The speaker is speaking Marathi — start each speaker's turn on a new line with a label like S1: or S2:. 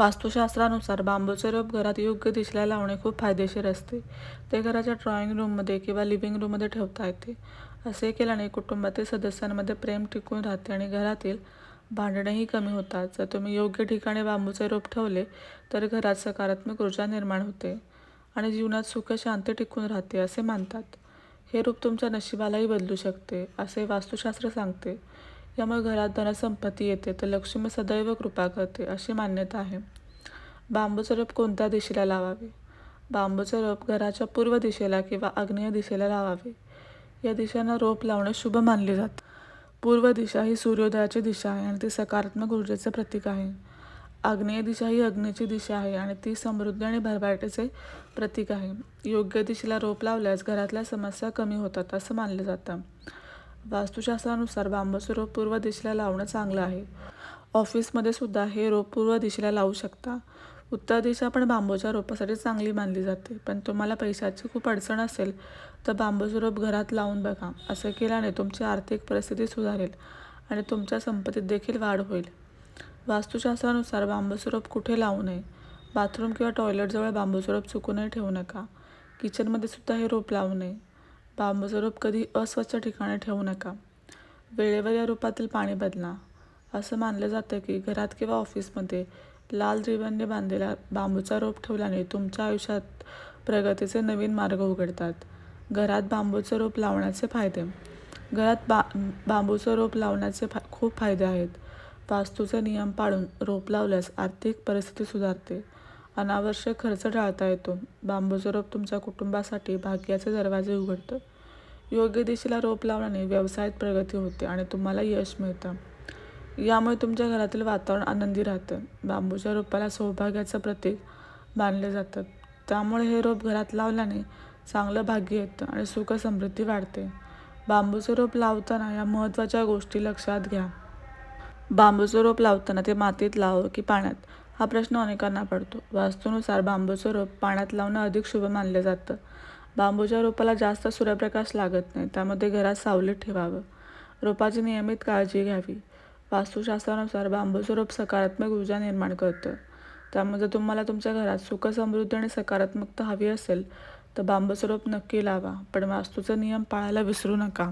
S1: वास्तुशास्त्रानुसार बांबूचे रोप घरात योग्य दिशेला लावणे खूप फायदेशीर असते. ते घराच्या ड्रॉइंग रूममध्ये किंवा लिव्हिंग रूममध्ये ठेवता येते. असे केल्याने कुटुंबातील सदस्यांमध्ये प्रेम टिकून राहते आणि घरातील भांडणेही कमी होतात. जर तुम्ही योग्य ठिकाणी बांबूचे रोप ठेवले तर घरात सकारात्मक ऊर्जा निर्माण होते आणि जीवनात सुख शांती टिकून राहते असे मानतात. हे रूप तुमच्या नशिबालाही बदलू शकते असे वास्तुशास्त्र सांगते. यामुळे घरात धनसंपत्ती येते तर लक्ष्मी सदैव कृपा करते अशी मान्यता आहे. बांबूचं रोप कोणत्या दिशेला लावावे? बांबूचं रोप घराच्या पूर्व दिशेला किंवा आग्नेय दिशेला लावावे. या दिशेनं रोप लावणे शुभ मानले जाते. पूर्व दिशा ही सूर्योदयाची दिशा आहे आणि ती सकारात्मक ऊर्जेचं प्रतीक आहे. आग्नेय दिशा ही अग्नीची दिशा आहे आणि ती समृद्धी आणि भरभराटीचे प्रतीक आहे. योग्य दिशेला रोप लावल्यास घरातल्या समस्या कमी होतात असं मानलं जातं. वास्तुशास्त्रानुसार बांबूचं रोप पूर्व दिशेला लावणं चांगलं आहे. ऑफिसमध्ये सुद्धा हे रोप पूर्व दिशेला लावू शकता. उत्तर दिशा पण बांबूच्या रोपासाठी चांगली मानली जाते. पण तुम्हाला पैशाची खूप अडचण असेल तर बांबूचं रोप घरात लावून बघा. असं केल्याने तुमची आर्थिक परिस्थिती सुधारेल आणि तुमच्या संपत्तीत देखील वाढ होईल. वास्तुशास्त्रानुसार बांबूचं रोप कुठे लावू नये? बाथरूम किंवा टॉयलेटजवळ बांबूचं रोप चुकूनही ठेवू नका. किचनमध्ये सुद्धा हे रोप लावू नये. बांबूचं रोप कधी अस्वच्छ ठिकाणी ठेवू नका. वेळेवर या रोपातील पाणी बदला. असं मानलं जातं की घरात किंवा ऑफिसमध्ये लाल रिबनने बांधलेला बांबूचा रोप ठेवल्याने तुमच्या आयुष्यात प्रगतीचे नवीन मार्ग उघडतात. घरात बांबूचं रोप लावण्याचे फायदे. घरात बा बांबूचं रोप लावण्याचे फा खूप फायदे आहेत. वास्तूचे नियम पाळून रोप लावल्यास आर्थिक परिस्थिती सुधारते. अनावश्यक खर्च टाळता येतो. बांबूचं रोप तुमच्या कुटुंबासाठी भाग्याचे दरवाजे उघडतं. योग्य दिशेला रोप लावल्याने व्यवसायात प्रगती होते आणि तुम्हाला यश मिळतं. यामुळे तुमच्या घरातील वातावरण आनंदी राहतं. बांबूच्या रोपाला सौभाग्याचं प्रतीक मानले जातं. त्यामुळे हे रोप घरात लावल्याने चांगलं भाग्य येतं आणि सुख समृद्धी वाढते. बांबूचं रोप लावताना या महत्त्वाच्या गोष्टी लक्षात घ्या. बांबूचं रोप लावताना ते मातीत लावावं की पाण्यात. हा प्रश्न अनेकांना पडतो. वास्तूनुसार बांबूचं रोप पाण्यात लावणं अधिक शुभ मानलं जातं. बांबूच्या रोपाला जास्त सूर्यप्रकाश लागत नाही त्यामध्ये घरात सावलीत ठेवावं. रोपाची नियमित काळजी घ्यावी. वास्तुशास्त्रानुसार बांबूचं रोप सकारात्मक ऊर्जा निर्माण करतं. त्यामुळे जर तुम्हाला तुमच्या घरात सुख समृद्धी आणि सकारात्मकता हवी असेल तर बांबूचं रोप नक्की लावा. पण वास्तूचा नियम पाळायला विसरू नका.